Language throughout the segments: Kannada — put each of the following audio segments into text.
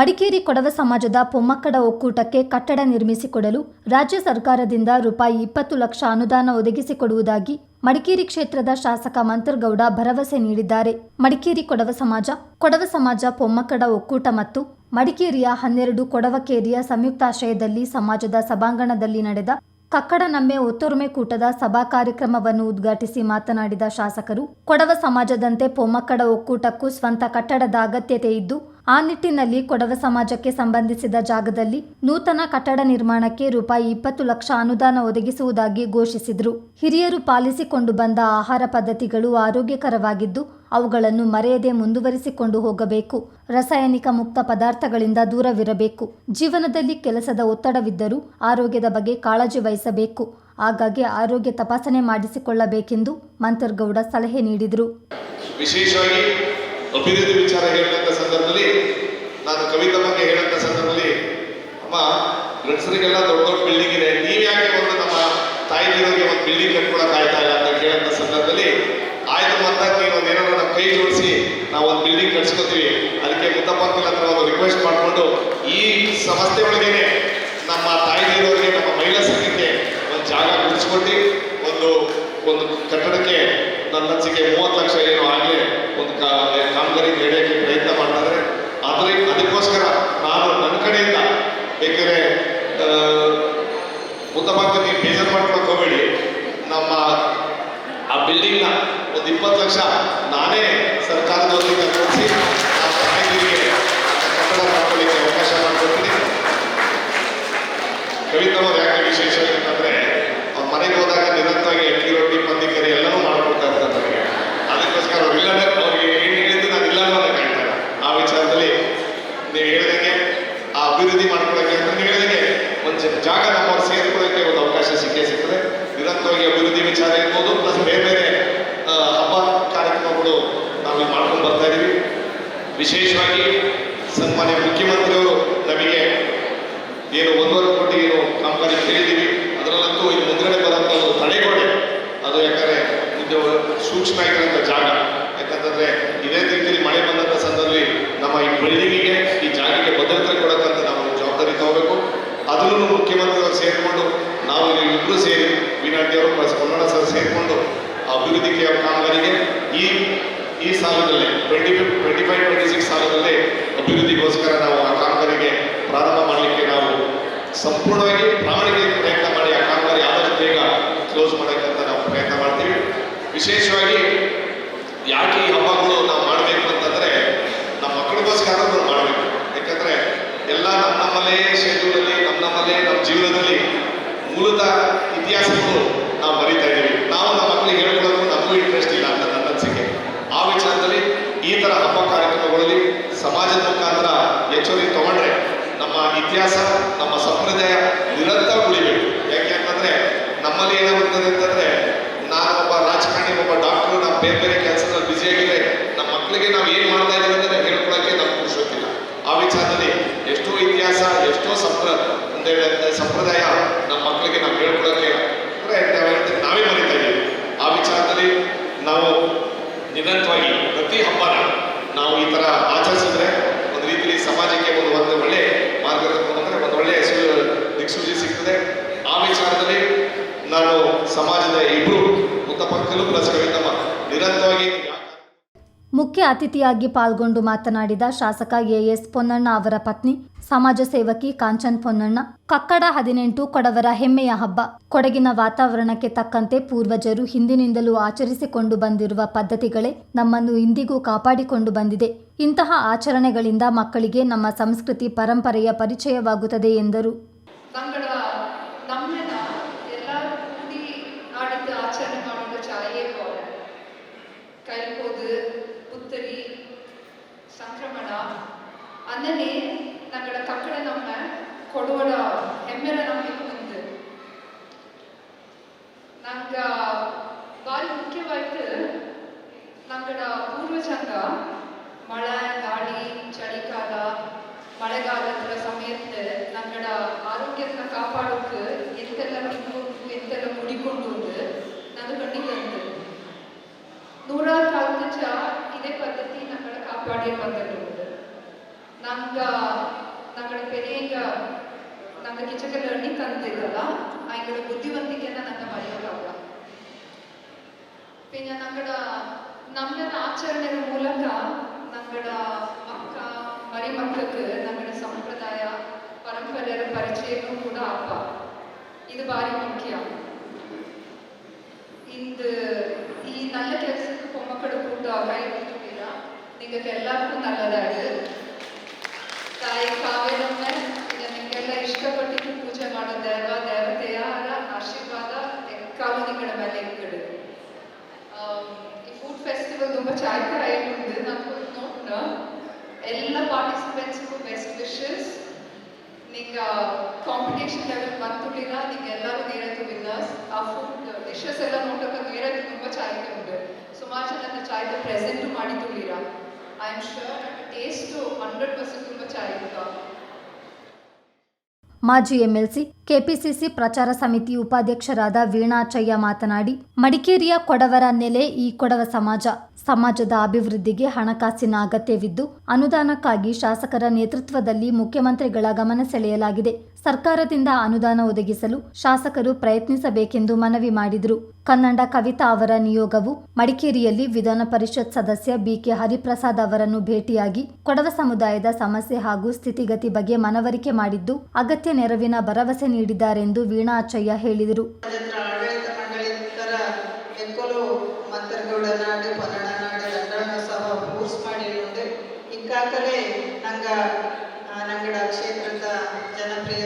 ಮಡಿಕೇರಿ ಕೊಡವ ಸಮಾಜದ ಪೊಮ್ಮಕ್ಕಡ ಒಕ್ಕೂಟಕ್ಕೆ ಕಟ್ಟಡ ನಿರ್ಮಿಸಿಕೊಡಲು ರಾಜ್ಯ ಸರ್ಕಾರದಿಂದ ರೂಪಾಯಿ ಇಪ್ಪತ್ತು ಲಕ್ಷ ಅನುದಾನ ಒದಗಿಸಿಕೊಡುವುದಾಗಿ ಮಡಿಕೇರಿ ಕ್ಷೇತ್ರದ ಶಾಸಕ ಮಂತರ್ಗೌಡ ಭರವಸೆ ನೀಡಿದ್ದಾರೆ. ಮಡಿಕೇರಿ ಕೊಡವ ಸಮಾಜ ಕೊಡವ ಸಮಾಜ ಪೊಮ್ಮಕ್ಕಡ ಒಕ್ಕೂಟ ಮತ್ತು ಮಡಿಕೇರಿಯ ಹನ್ನೆರಡು ಕೊಡವಕೇರಿಯ ಸಂಯುಕ್ತಾಶ್ರಯದಲ್ಲಿ ಸಮಾಜದ ಸಭಾಂಗಣದಲ್ಲಿ ನಡೆದ ಕಕ್ಕಡ ನಮ್ಮೆ ಒತ್ತೊರುಮೆ ಕೂಟದ ಸಭಾ ಕಾರ್ಯಕ್ರಮವನ್ನು ಉದ್ಘಾಟಿಸಿ ಮಾತನಾಡಿದ ಶಾಸಕರು, ಕೊಡವ ಸಮಾಜದಂತೆ ಪೊಮ್ಮಕ್ಕಡ ಒಕ್ಕೂಟಕ್ಕೂ ಸ್ವಂತ ಕಟ್ಟಡದ ಅಗತ್ಯತೆ ಇದ್ದು ಆ ನಿಟ್ಟಿನಲ್ಲಿ ಕೊಡವ ಸಮಾಜಕ್ಕೆ ಸಂಬಂಧಿಸಿದ ಜಾಗದಲ್ಲಿ ನೂತನ ಕಟ್ಟಡ ನಿರ್ಮಾಣಕ್ಕೆ ರೂಪಾಯಿ ಇಪ್ಪತ್ತು ಲಕ್ಷ ಅನುದಾನ ಒದಗಿಸುವುದಾಗಿ ಘೋಷಿಸಿದರು. ಹಿರಿಯರು ಪಾಲಿಸಿಕೊಂಡು ಬಂದ ಆಹಾರ ಪದ್ಧತಿಗಳು ಆರೋಗ್ಯಕರವಾಗಿದ್ದು, ಅವುಗಳನ್ನು ಮರೆಯದೆ ಮುಂದುವರಿಸಿಕೊಂಡು ಹೋಗಬೇಕು. ರಾಸಾಯನಿಕ ಮುಕ್ತ ಪದಾರ್ಥಗಳಿಂದ ದೂರವಿರಬೇಕು. ಜೀವನದಲ್ಲಿ ಕೆಲಸದ ಒತ್ತಡವಿದ್ದರೂ ಆರೋಗ್ಯದ ಬಗ್ಗೆ ಕಾಳಜಿ ವಹಿಸಬೇಕು. ಹಾಗಾಗಿ ಆರೋಗ್ಯ ತಪಾಸಣೆ ಮಾಡಿಸಿಕೊಳ್ಳಬೇಕೆಂದು ಮಂತರ್ಗೌಡ ಸಲಹೆ ನೀಡಿದರು. ವಿಶೇಷವಾಗಿ ಅಭಿವೃದ್ಧಿ ವಿಚಾರ ಹೇಳಿದಂಥ ಸಂದರ್ಭದಲ್ಲಿ, ನಾನು ಕವಿತಾ ಬಗ್ಗೆ ಹೇಳಂತ ಸಂದರ್ಭದಲ್ಲಿ, ಅಮ್ಮ, ಗಂಡಸರಿಗೆಲ್ಲ ದೊಡ್ಡ ದೊಡ್ಡ ಬಿಲ್ಡಿಂಗ್ ಇದೆ. ನೀವ್ ಯಾಕೆ ಒಂದು ನಮ್ಮ ತಾಯಿದಿರೋರಿಗೆ ಒಂದು ಬಿಲ್ಡಿಂಗ್ ಕಟ್ಕೊಳಕ್ ಆಯ್ತಾ ಇಲ್ಲ ಅಂತ ಕೇಳಂತ ಸಂದರ್ಭದಲ್ಲಿ, ಆಯ್ತು ಮತ್ತ ನೀವು ಏನಾದ್ರು ನಮ್ಮ ಕೈ ಜೋಡಿಸಿ, ನಾವು ಒಂದು ಬಿಲ್ಡಿಂಗ್ ಕಟ್ಸ್ಕೊತೀವಿ. ಅದಕ್ಕೆ ಮುತ್ತಪ್ಪ ಅಂತ ಹತ್ರ ಒಂದು ರಿಕ್ವೆಸ್ಟ್ ಮಾಡಿಕೊಂಡು, ಈ ಸಂಸ್ಥೆ ಒಳಗೇನೆ ನಮ್ಮ ತಾಯಿದಿರೋರಿಗೆ ನಮ್ಮ ಮಹಿಳಾ ಸಂಘಕ್ಕೆ ಒಂದು ಜಾಗ ಗುಡಿಸ್ಕೊಟ್ಟು, ಒಂದು ಒಂದು ಕಟ್ಟಡಕ್ಕೆ ನನ್ನ ಅನಿಸಿಕೆ ಮೂವತ್ತು ಲಕ್ಷ ಏನು ಕಾ- ಕಾಮಗಾರಿ ನಡೆಯೋಕ್ಕೆ ಪ್ರಯತ್ನ ಮಾಡ್ತಾರೆ. ಆದರೆ ಅದಕ್ಕೋಸ್ಕರ ನಾನು ನನ್ನ ಕಡೆಯಿಂದ ಬೇಕಿದ್ರೆ ಉತ್ತಮವಾಗಿ ನೀವು ಬೇಜಾರು ಮಾಡ್ಕೊಳಕ್ ಹೋಗಬೇಡಿ. ನಮ್ಮ ಆ ಬಿಲ್ಡಿಂಗ್ನ ಒಂದು ಇಪ್ಪತ್ತು ಲಕ್ಷ ನಾನೇ ಸರ್ಕಾರದವರಿಗೆ ಕೊಡಿಸಿ ಆ ತಾಯಿಗೆ ಕಟ್ಟಡ ಮಾಡ್ಕೊಳ್ಳಿಕ್ಕೆ ಅವಕಾಶ ಮಾಡಿಕೊಡ್ತೀನಿ ಕವಿತಮ್ಮ ಯಾಕೆ ವಿಶೇಷ ಅಂತಂದ್ರೆ ಅವ್ರ ಮನೆಗೆ ಹೋದಾಗ ನಿರಂತರವಾಗಿ ಅಕ್ಕಿ ರೊಟ್ಟಿ ಪಂದಿ ಕರಿ ಎಲ್ಲನೂ ಮಾಡ್ಕೊಡ್ತಾ ಇರ್ತಾರೆ ನನಗೆ ಅದಕ್ಕೋಸ್ಕರ ಅವ್ರು ಇಲ್ಲದೆ ಅವ್ರಿಗೆ ಏನು ಹೇಳಿದ್ದು ನಾನು ಇಲ್ಲ ಅನ್ನೋದನ್ನ ಕಾಯ್ತಾರೆ ಆ ವಿಚಾರದಲ್ಲಿ ನೀವು ಹೇಳಿದಂಗೆ ಆ ಅಭಿವೃದ್ಧಿ ಮಾಡ್ಕೊಳ್ಳೋಕೆ ಅಂತ ನೀವು ಹೇಳಿದಂಗೆ ಒಂದು ಜ- ಜಾಗ ನಮ್ಮವ್ರು ಸೇರ್ಕೊಳ್ಳೋಕೆ ಒಂದು ಅವಕಾಶ ಸಿಕ್ಕೇ ಸಿಗ್ತದೆ ನಿರಂತರವಾಗಿ ಅಭಿವೃದ್ಧಿ ವಿಚಾರ ಇರ್ಬೋದು ಪ್ಲಸ್ ಬೇರೆ ಬೇರೆ ಆ, ಹಬ್ಬ ಕಾರ್ಯಕ್ರಮಗಳು ನಾವು ಇಲ್ಲಿ ಮಾಡ್ಕೊಂಡು ಬರ್ತಾ ಇದೀವಿ ವಿಶೇಷವಾಗಿ ಸನ್ಮಾನ್ಯ ಮುಖ್ಯಮಂತ್ರಿಯವರು ನಮಗೆ ಏನು ಒಂದೂವರೆ ಕೋಟಿ ಏನು ಕಾಮಗಾರಿ ಕೇಳಿದ್ದೀವಿ ಅದರಲ್ಲಂತೂ ಇದು ಮುಂದ್ಗಡೆ ಬರೋಂಥ ಒಂದು ತಡೆಗೋಡೆ ಅದು ಯಾಕಂದ್ರೆ ಇದು ಸೂಕ್ಷ್ಮ ಜಾಗ. ಯಾಕಂತಂದ್ರೆ ಇದೇ ರೀತಿಯಲ್ಲಿ ಮಳೆ ಬಂದಂಥ ಸಂದರ್ಭದಲ್ಲಿ ನಮ್ಮ ಈ ಬಿಲ್ಡಿಂಗಿಗೆ, ಈ ಜಾಗಕ್ಕೆ ಭದ್ರತೆ ಕೊಡಕ್ಕಂತ ನಾವು ಜವಾಬ್ದಾರಿ ತಗೋಬೇಕು. ಅದರಲ್ಲೂ ಮುಖ್ಯಮಂತ್ರಿಗಳು ಸೇರಿಕೊಂಡು, ನಾವು ಇಬ್ಬರು ಸೇರಿ ವಿನಾಟಿ ಅವರು ಪ್ಲಸ್ ಕನ್ನಡ ಸರ್ ಸೇರಿಕೊಂಡು ಅಭಿವೃದ್ಧಿ ಕಾಮಗಾರಿಗೆ ಈ ಈ ಸಾಲದಲ್ಲಿ twenty twenty five twenty six ಸಾಲದಲ್ಲಿ ಅಭಿವೃದ್ಧಿಗೋಸ್ಕರ ನಾವು ಆ ಕಾಮಗಾರಿಗೆ ಪ್ರಾರಂಭ ಮಾಡಲಿಕ್ಕೆ ನಾವು ಸಂಪೂರ್ಣವಾಗಿ ಪ್ರಾಮಾಣಿಕ ಪ್ರಯತ್ನ ಮಾಡಿ ಆ ಕಾಮಗಾರಿ ಆದಷ್ಟು ಬೇಗ ಕ್ಲೋಸ್ ಮಾಡೋಕ್ಕಂತ ನಾವು ಪ್ರಯತ್ನ ಮಾಡ್ತೀವಿ. ವಿಶೇಷವಾಗಿ ಯಾಕೆ ಈ ಹಬ್ಬಗಳು ನಾವು ಮಾಡಬೇಕು ಅಂತಂದ್ರೆ ನಮ್ಮ ಮಕ್ಕಳಿಗೋಸ್ಕರ ನಾವು ಮಾಡಬೇಕು. ಯಾಕಂದರೆ ಎಲ್ಲ ನಮ್ಮ ನಮ್ಮಲ್ಲೇ ಶೆಡ್ಯೂಲಲ್ಲಿ, ನಮ್ಮ ನಮ್ಮಲ್ಲೇ ನಮ್ಮ ಜೀವನದಲ್ಲಿ ಮೂಲದ ಇತಿಹಾಸಗಳು ನಾವು ಬರೀತಾ ಇದ್ದೀವಿ. ನಾವು ನಮ್ಮ ಮಕ್ಕಳಿಗೆ ಹೇಳ್ಕೊಳ್ಳೋದು ನಮಗೂ ಇಂಟ್ರೆಸ್ಟ್ ಇಲ್ಲ ಅಂತ ನನ್ನ ಅನಿಸಿಕೆ. ಆ ವಿಚಾರದಲ್ಲಿ ಈ ತರ ಹಬ್ಬ ಕಾರ್ಯಕ್ರಮಗಳಲ್ಲಿ ಸಮಾಜದ ಮುಖಾಂತರ ಹೆಚ್ಚುವರಿ ತಗೊಂಡ್ರೆ ನಮ್ಮ ಇತಿಹಾಸ, ನಮ್ಮ ಸಂಪ್ರದಾಯ ನಿರಂತರ ಉಳಿಬೇಕು. ಯಾಕೆ ಅಂತಂದ್ರೆ ನಮ್ಮಲ್ಲಿ ಏನಾಗುತ್ತದೆ ಅಂತಂದ್ರೆ ಒಬ್ಬ ಡಾಕ್ಟರ್ ನಾವು ಬೇರೆ ಬೇರೆ ಕೆಲಸದಲ್ಲಿ ಆಗಿದೆ ನಮ್ಮ ಮಕ್ಕಳಿಗೆ ನಾವು ಏನು ಮಾಡ್ತಾ ಇದ್ದೀವಿ ಅಂತ ಹೇಳ್ಕೊಳಕ್ಕೆ ನಮ್ಗೆ ಪುರುಷೋತಿಲ್ಲ ಆ ವಿಚಾರದಲ್ಲಿ ಎಷ್ಟೋ ಇತಿಹಾಸ, ಎಷ್ಟೋ ಸಂಪ್ರ ಸಂಪ್ರದಾಯ ನಮ್ಮ ಮಕ್ಕಳಿಗೆ ನಾವು ಹೇಳ್ಕೊಳಕ್ಕೆ ನಾವು ನಾವೇ ಮರಿತಾ ಇದ್ದೀವಿ. ಆ ವಿಚಾರದಲ್ಲಿ ನಾವು ನಿರಂತರವಾಗಿ ಪ್ರತಿ ಹಬ್ಬನ ನಾವು ಈ ತರ ಆಚರಿಸಿದ್ರೆ ಒಂದು ರೀತಿಯಲ್ಲಿ ಸಮಾಜಕ್ಕೆ ಒಂದು ಒಂದು ಒಳ್ಳೆ ಮಾರ್ಗ ಅಂದ್ರೆ ಒಂದು ಒಳ್ಳೆ ಹೆಸರು ದಿಕ್ಸೂಚಿ ಸಿಗ್ತದೆ. ಆ ವಿಚಾರದಲ್ಲಿ ನಾನು ಸಮಾಜದ ಇಬ್ರು ನಿರಂತರವಾಗಿ ಮುಖ್ಯ ಅತಿಥಿಯಾಗಿ ಪಾಲ್ಗೊಂಡು ಮಾತನಾಡಿದ ಶಾಸಕ ಎಎಸ್ ಪೊನ್ನಣ್ಣ ಅವರ ಪತ್ನಿ ಸಮಾಜ ಸೇವಕಿ ಕಾಂಚನ್ ಪೊನ್ನಣ್ಣ ಕಕ್ಕಡ ಹದಿನೆಂಟು ಕೊಡವರ ಹೆಮ್ಮೆಯ ಹಬ್ಬ ಕೊಡಗಿನ ವಾತಾವರಣಕ್ಕೆ ತಕ್ಕಂತೆ ಪೂರ್ವಜರು ಹಿಂದಿನಿಂದಲೂ ಆಚರಿಸಿಕೊಂಡು ಬಂದಿರುವ ಪದ್ಧತಿಗಳೇ ನಮ್ಮನ್ನು ಇಂದಿಗೂ ಕಾಪಾಡಿಕೊಂಡು ಬಂದಿದೆ. ಇಂತಹ ಆಚರಣೆಗಳಿಂದ ಮಕ್ಕಳಿಗೆ ನಮ್ಮ ಸಂಸ್ಕೃತಿ ಪರಂಪರೆಯ ಪರಿಚಯವಾಗುತ್ತದೆ ಎಂದರು. பாடியில் வந்துட்டு ನಂಗ ನಂಗಡೆ ಪೆರಿಯಂಗ ನಂಗೆ ಕಿಚಕ ಲರ್ನಿಂಗ್ ತಂದಿದ್ದಲ್ಲ ಅಂಗಡ ಬುದ್ಧಿವಂತಿಕೆಯನ್ನ ನಂಗೆ ಮರೆಯೋಕ್ಕಾಗಲ್ಲ പിന്നെ നമ്മുടെ നമ്മുടെ ആചരണയുടെ മൂലക നമ്മുടെ മക്ക മരിമക്കൾക്ക് നമ്മുടെ സമ്പ്രദായ പരമ്പരയുടെ പരിചയവും കൂടെ ആപ്പ ഇത് ഭാരി മുഖ്യമാണ് ഇത് ഈ നല്ല കേസൊക്കെ പൊമ്മക്കട കൂട്ടാ കൈ കൂട്ടുകയില്ല നിങ്ങൾക്ക് എല്ലാവർക്കും നല്ലതാണ് ತಾಯಿ ಕಾವೇರಮ್ಮ ಈಗ ನಿಮಗೆಲ್ಲ ಇಷ್ಟಪಟ್ಟಿದ್ದು ಪೂಜೆ ಮಾಡೋ ದೇವ ದೇವತೆಯ ಆಶೀರ್ವಾದ ಎಕ್ಕಾಲು ನಿಗಳ ಮೇಲೆ ಇಕ್ಕಡು ಈ ಫುಡ್ ಫೆಸ್ಟಿವಲ್ ತುಂಬ ಚಾಯ್ಕ ಆಯ್ತುಂಡು నాకు ನೋಡ್ನ ಎಲ್ಲ ಪಾರ್ಟಿಸಿಪೆಂಟ್ಸ್ಗೂ ಬೆಸ್ಟ್ ವಿಶಸ್ ನಿಂಗ ಕಾಂಪಿಟೇಷನ್ ಲೆವೆಲ್ ಬಂತುಳಿಲ್ಲ ನಿಂಗೆ ಎಲ್ಲರೂ ನೀರತ್ತು ವಿನ್ನರ್ಸ್ ಆ ಫುಡ್ ಡಿಶಸ್ ಎಲ್ಲ ನೋಡೋಕೆ ನೀರತ್ತು ತುಂಬ ಚಾಯ್ಕೆ ಉಂಟು ಸುಮಾರು ಜನ ಚಾಯ್ಕ ಪ್ರೆಸೆಂಟ್ ಮಾಡಿ I am sure taste hundred percent చాలా మాజీ ఎమ్మెల్సీ ಕೆಪಿಸಿಸಿ ಪ್ರಚಾರ ಸಮಿತಿ ಉಪಾಧ್ಯಕ್ಷರಾದ ವೀಣಾಚಯ್ಯ ಮಾತನಾಡಿ, ಮಡಿಕೇರಿಯ ಕೊಡವರ ನೆಲೆ ಈ ಕೊಡವ ಸಮಾಜ. ಸಮಾಜದ ಅಭಿವೃದ್ಧಿಗೆ ಹಣಕಾಸಿನ ಅಗತ್ಯವಿದ್ದು, ಅನುದಾನಕ್ಕಾಗಿ ಶಾಸಕರ ನೇತೃತ್ವದಲ್ಲಿ ಮುಖ್ಯಮಂತ್ರಿಗಳ ಗಮನ ಸೆಳೆಯಲಾಗಿದೆ. ಸರ್ಕಾರದಿಂದ ಅನುದಾನ ಒದಗಿಸಲು ಶಾಸಕರು ಪ್ರಯತ್ನಿಸಬೇಕೆಂದು ಮನವಿ ಮಾಡಿದರು. ಕನ್ನಡ ಕವಿತಾ ಅವರ ನಿಯೋಗವು ಮಡಿಕೇರಿಯಲ್ಲಿ ವಿಧಾನ ಪರಿಷತ್ ಸದಸ್ಯ ಬಿಕೆ ಹರಿಪ್ರಸಾದ್ ಅವರನ್ನು ಭೇಟಿಯಾಗಿ ಕೊಡವ ಸಮುದಾಯದ ಸಮಸ್ಯೆ ಹಾಗೂ ಸ್ಥಿತಿಗತಿ ಬಗ್ಗೆ ಮನವರಿಕೆ ಮಾಡಿದ್ದು, ಅಗತ್ಯ ನೆರವಿನ ಭರವಸೆ ನೀಡಿದ್ದಾರೆಂದು ವೀಣಾಚಯ್ಯ ಹೇಳಿದರು.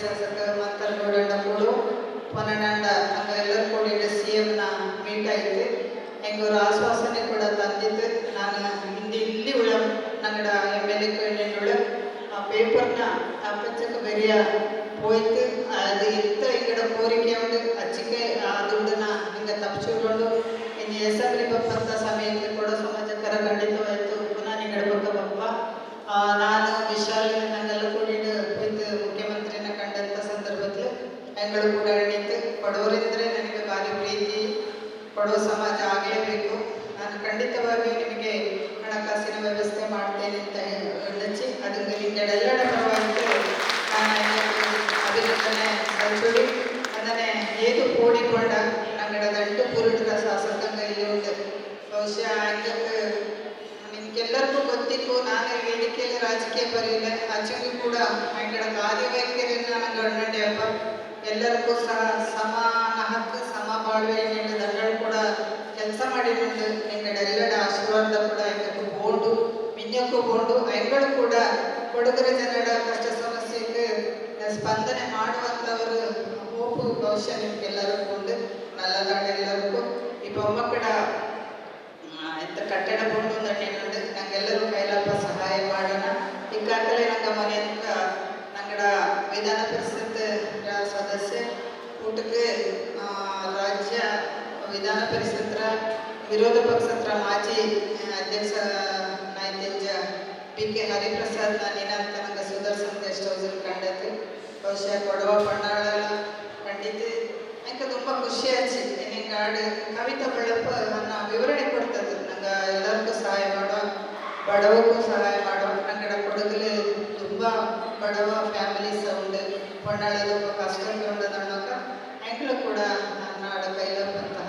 ಶಾಸಕ ಮಂತ್ರಗೌಡ ಕೂಡು ತಂದಿದ್ದು ನಾನು ಇಲ್ಲಿ ಉಳ, ನಂಗಡ ಎಂ ಎಲ್ ಎ ಕೇಳಿನುಳ ಆ ಪೇಪರ್ನ ಅಪ್ಪಚ್ಚಕ್ಕೆ ಬೆರೆಯ ಹೋಯ್ತು. ಬಡವ ಸಮಾಜ ಆಗಲೇಬೇಕು ನಾನು ಖಂಡಿತವಾಗಿ ನಿಮಗೆ ಹಣಕಾಸಿನ ವ್ಯವಸ್ಥೆ ಮಾಡ್ತೇನೆ ಅಂತ ಹೇಳಿ ಅದನ್ನು ನಿಮ್ಗೆಲ್ಲರ ಪರವಾಗಿ ನಾನು ಅಭಿನಂದನೆ ಸಲ್ಲಿಸುವೆ. ಅದನ್ನೇ ಹೇಗೆ ಕೂಡಿಕೊಂಡ ನಂಗಡ ದಂಟು ಪುರುಟರ ಶಾಸಕಾಂಗ ಉಂಟು. ಬಹುಶಃ ನಿಮ್ಗೆಲ್ಲರಿಗೂ ಗೊತ್ತಿತ್ತು, ನಾನು ವೇದಿಕೆಯಲ್ಲಿ ರಾಜಕೀಯ ಬರೀಲ್ಲ ಆಚೆಗೂ ಕೂಡ ಅಂಗಡ ಕಾರ್ಯವೈಖರಿಯನ್ನು ನಾನು ಗಂಡಂಡೆಯಪ್ಪ ಎಲ್ಲರಿಗೂ ಸಹ ಸಮಾನ ಹಕ್ಕು ಬಾಳ್ವೆ ನೀಡಿದ ದಂಡಗಳು ಕೂಡ ಕೆಲಸ ಮಾಡಿಕೊಂಡು ನಿಂಗಡೆಲ್ಲಡ ಆಶೀರ್ವಾದ ಕೂಡ ಇದಕ್ಕೂ ಬೋಂಡು ಮಿನ್ನಕ್ಕೂ ಬೋಂಡು ಅಂಗಳು ಕೂಡ ಕೊಡಗರ ಜನರ ಕಷ್ಟ ಸಮಸ್ಯೆಗೆ ಸ್ಪಂದನೆ ಮಾಡುವಂಥವರು ಹೋಪು ಬಹುಶಃ ನಿಮ್ಗೆಲ್ಲರಿಗೂ ನಲ್ಲದಾಡ ಎಲ್ಲರಿಗೂ. ಈ ಬೊಮ್ಮಕ್ಕಡ ಆ, ಎಂತ ಕಟ್ಟಡ ಕೊಂಡು ದಂಡಿನುಂಡು ನಂಗೆಲ್ಲರೂ ಕೈಲಪ್ಪ ಸಹಾಯ ಮಾಡೋಣ. ಈಗಾಗಲೇ ನಂಗೆ ಮನೆಯಿಂದ ನಂಗಡ ವಿಧಾನ ಪರಿಷತ್ ಸದಸ್ಯ ಊಟಕ್ಕೆ ರಾಜ್ಯ ವಿಧಾನ ಪರಿಷತ್ತರ ವಿರೋಧ ಪಕ್ಷತ್ರ ಮಾಜಿ ಅಧ್ಯಕ್ಷ ನಾಯ್ತೆಂಜ ಪಿ ಕೆ ಹರಿಪ್ರಸಾದ್ ನಿನಾಂತ ನಂಗೆ ಸುದರ್ಶನ್ ಗೆಸ್ಟ್ ಹೌಸಲ್ಲಿ ಕಂಡದ್ದು. ಬಹುಶಃ ಕೊಡವ ಪಣ್ಣಾಳ ಕಂಡಿದ್ದು ನಂಗೆ ತುಂಬ ಖುಷಿ ಆಚೆ ನಿಂಗೆ ಹಾಡು ಕವಿತಾ ಬಳ್ಳಪ್ಪ ನನ್ನ ವಿವರಣೆ ಕೊಡ್ತದ್ರು. ನಂಗೆ ಎಲ್ಲರಿಗೂ ಸಹಾಯ ಮಾಡೋ ಬಡವಕ್ಕೂ ಸಹಾಯ ಮಾಡೋ. ನಂಗಡ ಕೊಡಗಲೇ ತುಂಬ ಬಡವ ಫ್ಯಾಮಿಲೀಸ್ ಉಂಡು ಕಷ್ಟ ಉಂಡದಣ್ಣಕ ಹೆಂಗ್ಳು ಕೂಡ ನನ್ನ ಕೈಲಂತಹ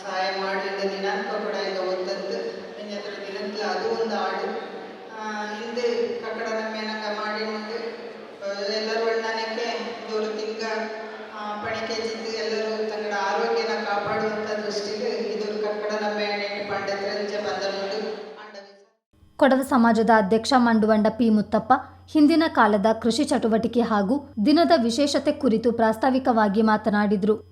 ಸಹಾಯ ಮಾಡಿದ ದಿನಾಂಕ ಕೂಡ ಈಗ ಒಂದದ್ದು ಹತ್ರ ದಿನಕ್ಕೆ ಅದು ಒಂದು ಹಾಡು. ಹಿಂದೆ ಕಟ್ಟಡದ ಮೇನಕ ಮಾಡಿ ಮುಂದೆ ಎಲ್ಲರೂ ಅಣ್ಣನಕ್ಕೆ ದೂರು ತಿಂಗ ಪಣಿಕೆ ಜಿದ್ದು ಎಲ್ಲರೂ ತಂಗಡ ಆರೋಗ್ಯನ ಕಾಪಾಡುವಂಥ ದೃಷ್ಟಿಗೆ ಇದು ಕಟ್ಟಡದ ಮೇಣೆ ಪಂಡತ್ರಂಚ ಬಂದ ಅಂಡವಿಸ ಕೊಡವ ಸಮಾಜದ ಅಧ್ಯಕ್ಷ ಮಂಡುವಂಡ ಪಿ ಮುತ್ತಪ್ಪ, ಹಿಂದಿನ ಕಾಲದ ಕೃಷಿ ಚಟುವಟಿಕೆ ಹಾಗೂ ದಿನದ ವಿಶೇಷತೆ ಕುರಿತು ಪ್ರಾಸ್ತಾವಿಕವಾಗಿ ಮಾತನಾಡಿದರು.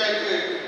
Thank you.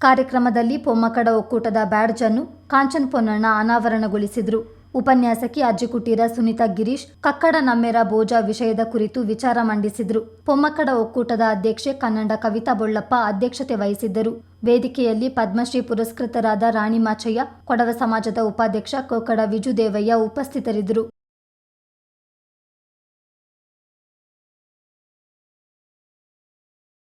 ಕಾರ್ಯಕ್ರಮದಲ್ಲಿ ಪೊಮ್ಮಕಡ ಒಕ್ಕೂಟದ ಬ್ಯಾಡ್ಜ್ ಅನ್ನು ಕಾಂಚನ್ ಪೊನ್ನಣ್ಣ ಅನಾವರಣಗೊಳಿಸಿದರು. ಉಪನ್ಯಾಸಕಿ ಅಜ್ಜಿಕುಟೀರ ಸುನಿತಾ ಗಿರೀಶ್, ಕಕ್ಕಡ ನಮ್ಮೆರ ಬೋಜ ವಿಷಯದ ಕುರಿತು ವಿಚಾರ ಮಂಡಿಸಿದರು. ಪೊಮ್ಮಕ್ಕಡ ಒಕ್ಕೂಟದ ಅಧ್ಯಕ್ಷೆ ಕನ್ನಡ ಕವಿತಾ ಬೊಳ್ಳಪ್ಪ ಅಧ್ಯಕ್ಷತೆ ವಹಿಸಿದ್ದರು. ವೇದಿಕೆಯಲ್ಲಿ ಪದ್ಮಶ್ರೀ ಪುರಸ್ಕೃತರಾದ ರಾಣಿ ಮಾಚಯ್ಯ, ಕೊಡವ ಸಮಾಜದ ಉಪಾಧ್ಯಕ್ಷ ಕೋಕಡ ವಿಜುದೇವಯ್ಯ ಉಪಸ್ಥಿತರಿದ್ದರು.